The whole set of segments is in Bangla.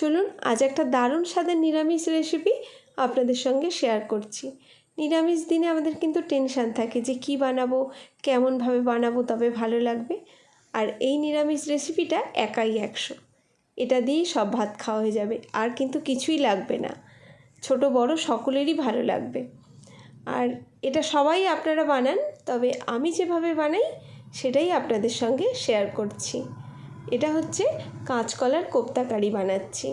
চলুন, আজ একটা দারুণ স্বাদের নিরামিষ রেসিপি আপনাদের সঙ্গে শেয়ার করছি। নিরামিষ দিনে আমাদের কিন্তু টেনশান থাকে যে কি বানাবো, কেমনভাবে বানাবো, তবে ভালো লাগবে। আর এই নিরামিষ রেসিপিটা একাই একশো। এটা দিয়েই সব ভাত খাওয়া হয়ে যাবে, আর কিন্তু কিছুই লাগবে না। ছোট, বড় সকলেরই ভালো লাগবে। আর এটা সবাই আপনারা বানান, তবে আমি যেভাবে বানাই, সেটাই আপনাদের সঙ্গে শেয়ার করছি। এটা হচ্ছে কাঁচকলার কোপ্তা কারি বানাচ্ছি।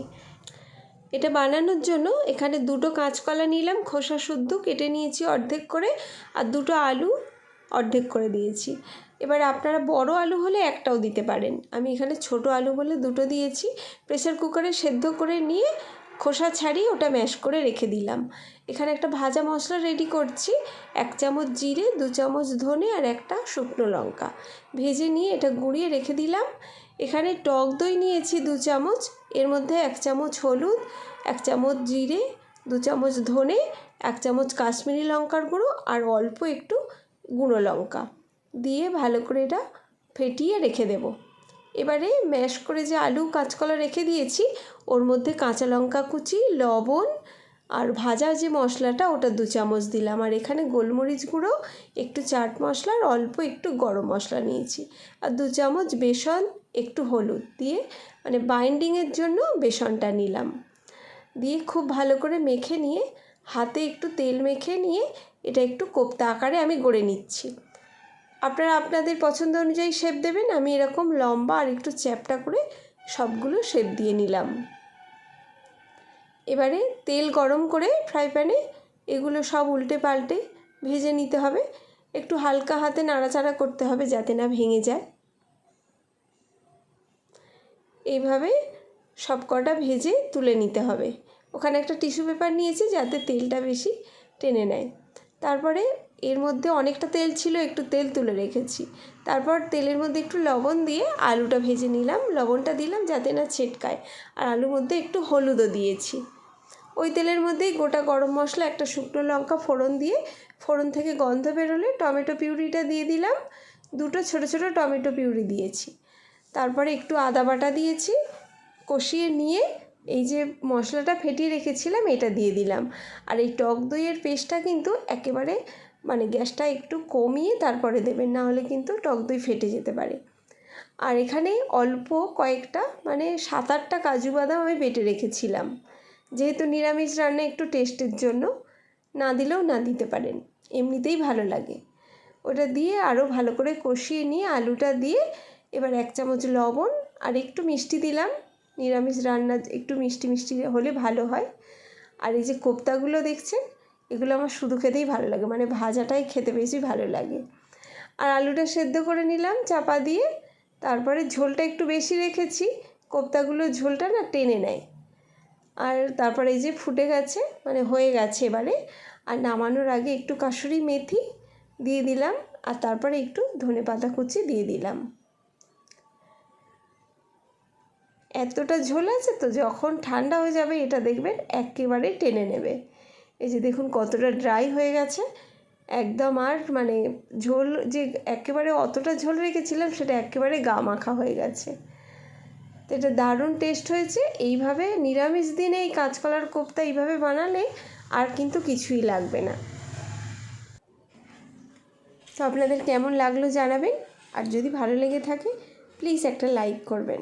এটা বানানোর জন্য এখানে দুটো কাঁচকলা নিলাম, খোসা শুদ্ধ কেটে নিয়েছি অর্ধেক করে, আর দুটো আলু অর্ধেক করে দিয়েছি। এবার আপনারা বড় আলু হলে একটাও দিতে পারেন। আমি এখানে ছোট আলু বলে দুটো দিয়েছি। প্রেশার কুকারে সেদ্ধ করে নিয়ে খোসা ছাড়িয়ে ওটা ম্যাশ করে রেখে দিলাম। এখানে একটা ভাজা মশলা রেডি করছি। এক চামচ জিরে, দু চামচ ধনে আর একটা শুকনো লঙ্কা। ভেজে নিয়ে এটা গুঁড়িয়ে রেখে দিলাম। এখানে টক দই নিয়েছি দু চামচ। এর মধ্যে এক চামচ হলুদ, এক চামচ জিরে, দু চামচ ধনে, এক চামচ কাশ্মীরি লঙ্কার গুঁড়ো আর অল্প একটু গুঁড়ো লঙ্কা। দিয়ে ভালো করে এটা ফেটিয়ে রেখে দেব। এবারে ম্যাশ করে যে আলু কাঁচকলা রেখে দিয়েছি, ওর মধ্যে কাঁচা লঙ্কা কুচি, লবণ আর ভাজা যে মশলাটা, ওটা দু চামচ দিলাম। আর এখানে গোলমরিচ গুঁড়ো, একটু চাট মশলা আর অল্প একটু গরম মশলা নিয়েছি। আর দু চামচ বেসন, একটু হলুদ দিয়ে মানে বাইন্ডিংয়ের জন্য বেসনটা নিলাম। দিয়ে খুব ভালো করে মেখে নিয়ে, হাতে একটু তেল মেখে নিয়ে, এটা একটু কোপ্তা আকারে আমি গড়ে নিচ্ছি। আপনারা আপনাদের পছন্দ অনুযায়ী শেপ দেবেন, আমি এরকম লম্বা আর একটু চ্যাপটা করে সবগুলো শেপ দিয়ে নিলাম। এবারে তেল গরম করে ফ্রাই প্যানে এগুলো সব উল্টে পাল্টে ভেজে নিতে হবে। একটু হালকা হাতে নাড়াচাড়া করতে হবে যাতে না ভেঙে যায়। এইভাবে সব কটা ভেজে তুলে নিতে হবে। ওখানে একটা টিস্যু পেপার নিয়েছি যাতে তেলটা বেশি টেনে নেয়। তারপরে এর মধ্যে অনেকটা তেল ছিল, একটু তেল তুলে রেখেছি। তারপর তেলের মধ্যে একটু লবণ দিয়ে আলুটা ভেজে নিলাম। লবণটা দিলাম যাতে না ছেটকায়। আর আলুর মধ্যে একটু হলুদও দিয়েছি। ওই তেলের মধ্যেই গোটা গরম মশলা, একটা শুকনো লঙ্কা ফোড়ন দিয়ে, ফোড়ন থেকে গন্ধ বেরোলে টমেটো পিউরিটা দিয়ে দিলাম। দুটো ছোটো ছোটো টমেটো পিউরি দিয়েছি। তারপরে একটু আদা বাটা দিয়েছি। কষিয়ে নিয়ে এই যে মশলাটা ফেটিয়ে রেখেছিলাম, এটা দিয়ে দিলাম। আর এই টক দইয়ের পেস্টটা কিন্তু একেবারে মানে গ্যাসটা একটু কমিয়ে তারপরে দেবেন, না হলে কিন্তু টক দই ফেটে যেতে পারে। আর এখানে অল্প কয়েকটা মানে সাত আটটা কাজু বাদাম আমি বেটে রেখেছিলাম। যেহেতু নিরামিষ রান্না একটু টেস্টের জন্য, না দিলেও না দিতে পারেন, এমনিতেই ভালো লাগে। ওটা দিয়ে আরও ভালো করে কষিয়ে নিয়ে আলুটা দিয়ে এবার এক চামচ লবণ আর একটু মিষ্টি দিলাম। নিরামিষ রান্না একটু মিষ্টি মিষ্টি হলে ভালো হয়। আর এই যে কোপ্তাগুলো দেখছেন এগুলো আমার শুধু খেতেই ভালো লাগে। মানে ভাজাটাই খেতে বেশি ভালো লাগে। আর আলুটা সেদ্ধ করে নিলাম, চাপা দিয়ে। তারপরে ঝোলটা একটু বেশি রেখেছি। কোপ্তাগুলো ঝোলটা না টেনে নেয়। আর তারপরে এই যে ফুটে গেছে মানে হয়ে গেছে এবারে। আর নামানোর আগে একটু কাসুরি মেথি দিয়ে দিলাম। আর তারপরে একটু ধনে পাতা কুচি দিয়ে দিলাম। এতটা ঝোল আছে তো, যখন ঠান্ডা হয়ে যাবে এটা দেখবেন একেবারে টেনে নেবে। এই যে দেখুন কতটা ড্রাই হয়ে গেছে। একদম আর মানে ঝোল যে একেবারে অতটা ঝোল রেখেছিলাম, সেটা একেবারে গা মাখা হয়ে গেছে। তো এটা দারুণ টেস্ট হয়েছে। এইভাবে নিরামিষ দিনে এই কাঁচকলার কোপ্তা এইভাবে বানালে আর কিন্তু কিছুই লাগবে না। তো আপনাদের কেমন লাগল জানাবেন। আর যদি ভালো লেগে থাকে প্লিজ একটা লাইক করবেন।